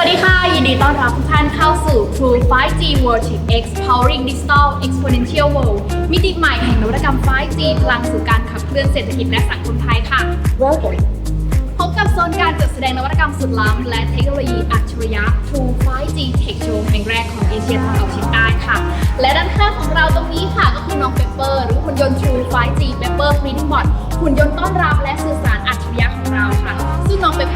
วัสดีค่ะ ยินดีต้อนรับทุกท่านเข้าสู่ True 5G World Tech X Powering Digital Exponential World มิติใหม่แห่งนวัตกรรม 5G พลังสู่การขับเคลื่อนเศรษฐกิจและสังคมไทยค่ะ Welcome. พบกับโซนการจัดแสดงนวัตกรรมสุดล้ำและเทคโนโลยีอัจฉริยะ True 5G Tech Show แห่งแรกของเอเชียตะวันออกเฉียงใต้ค่ะ และด้านข้างของเราตรงนี้ค่ะก็คือน้องเปเปอร์หรือหุ่นยนต์ True 5G Pepper Feeding Bot หุ่นยนต์ต้อนรับและสื่อสารอัจฉริยะของเราค่ะ ซึ่งน้องเปเป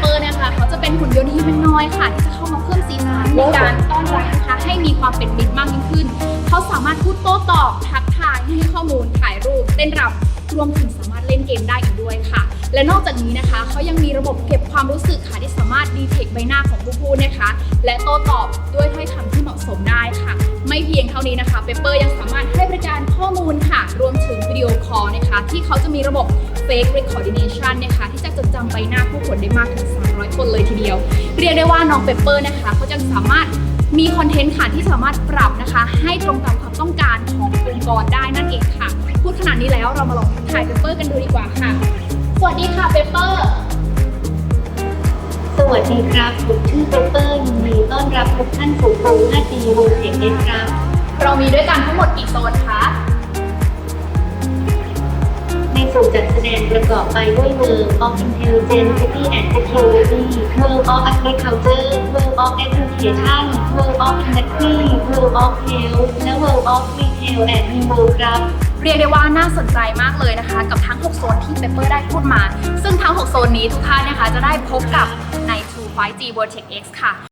นต์ที่เป็นน้อยค่ะที่จะเข้ามาเพิ่มสีสันในการต้อนรับนะคะให้มีความเป็นมิตรมากยิ่งขึ้น เขาสามารถพูดโต้ตอบทักทายให้ข้อมูลถ่ายรูปเต้นรำรวมถึงสามารถเล่นเกมได้อีกด้วยค่ะ และนอกจากนี้นะคะเขายังมีระบบเก็บความรู้สึกค่ะที่สามารถดีเทคใบหน้าของผู้พูดนะคะ และโต้ตอบด้วยถ้อยคำที่เหมาะสมได้ค่ะ ไม่เพียงเท่านี้นะคะเปเปอร์ยังสามารถให้บริการข้อมูลค่ะ รวมถึงวิดีโอคอลนะคะ ที่เขาจะมีระบบ Fake Recognition นะคะที่จะจดจำใบหน้าผู้คนได้มากถึง300 คนเลยทีเดียว เรียกได้ว่าน้องเปเปอร์นะคะเขาจะสามารถมีคอนเทนต์ค่ะที่สามารถปรับนะคะ ให้ตรงตามความต้องการขององค์กรได้นั่นเองค่ะ พูดขนาดนี้แล้วเรามาลองทักทายเปเปอร์กันดูดีกว่าค่ะ สวัสดีค่ะเปเปอร์สวัสดีครับผมชื่อเปเปอร์ยินดีต้อนรับทุกท่านสู่โครง 5G World Tech X ครับ เรามีด้วยกันทั้งหมดกี่โซนคะในส่วนจัดแสดงประกอบไปด้วย World of Intelligence City and Security World of Agriculture World of Education World of Industry World of Health และ World of Retail and Reward ครับเรียกได้ว่าน่าสนใจมากเลยนะคะ กับทั้ง 6 โซนที่เปเปอร์ได้พูดมา ซึ่งทั้ง 6 โซนนี้ทุกท่านนะคะจะได้พบกับใน True 5G Vertex X ค่ะ